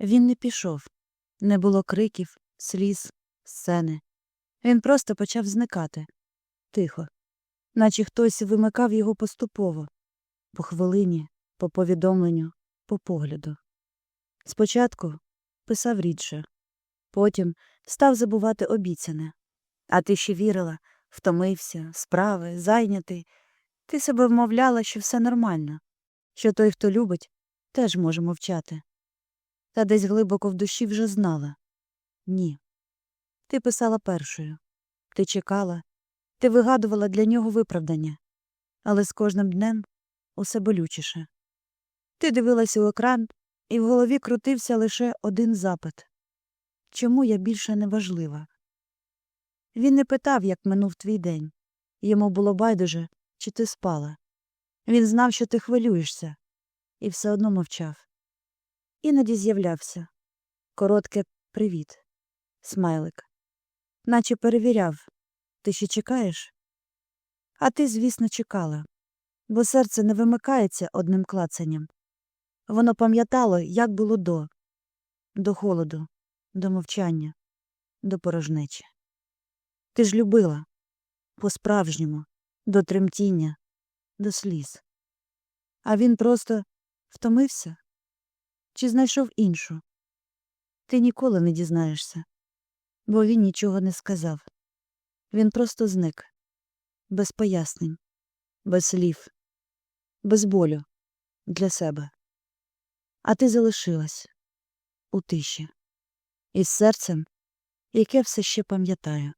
Він не пішов. Не було криків, сліз, сцени. Він просто почав зникати. Тихо. Наче хтось вимикав його поступово. По хвилині, по повідомленню, по погляду. Спочатку писав рідше. Потім став забувати обіцяне. А ти ще вірила, втомився, справи, зайнятий. Ти себе вмовляла, що все нормально, що той, хто любить, теж може мовчати. Та десь глибоко в душі вже знала ні. Ти писала першою, ти чекала, ти вигадувала для нього виправдання, але з кожним днем усе болючіше. Ти дивилася у екран, і в голові крутився лише один запит чому я більше не важлива? Він не питав, як минув твій день. Йому було байдуже, чи ти спала. Він знав, що ти хвилюєшся, і все одно мовчав. Іноді з'являвся коротке привіт, смайлик, наче перевіряв ти ще чекаєш? А ти, звісно, чекала, бо серце не вимикається одним клацанням. Воно пам'ятало, як було до, до холоду, до мовчання, до порожнечі. Ти ж любила по-справжньому, до тремтіння, до сліз. А він просто втомився чи знайшов іншу. Ти ніколи не дізнаєшся, бо він нічого не сказав. Він просто зник, без пояснень, без слів, без болю для себе. А ти залишилась у тиші, із серцем, яке все ще пам'ятаю.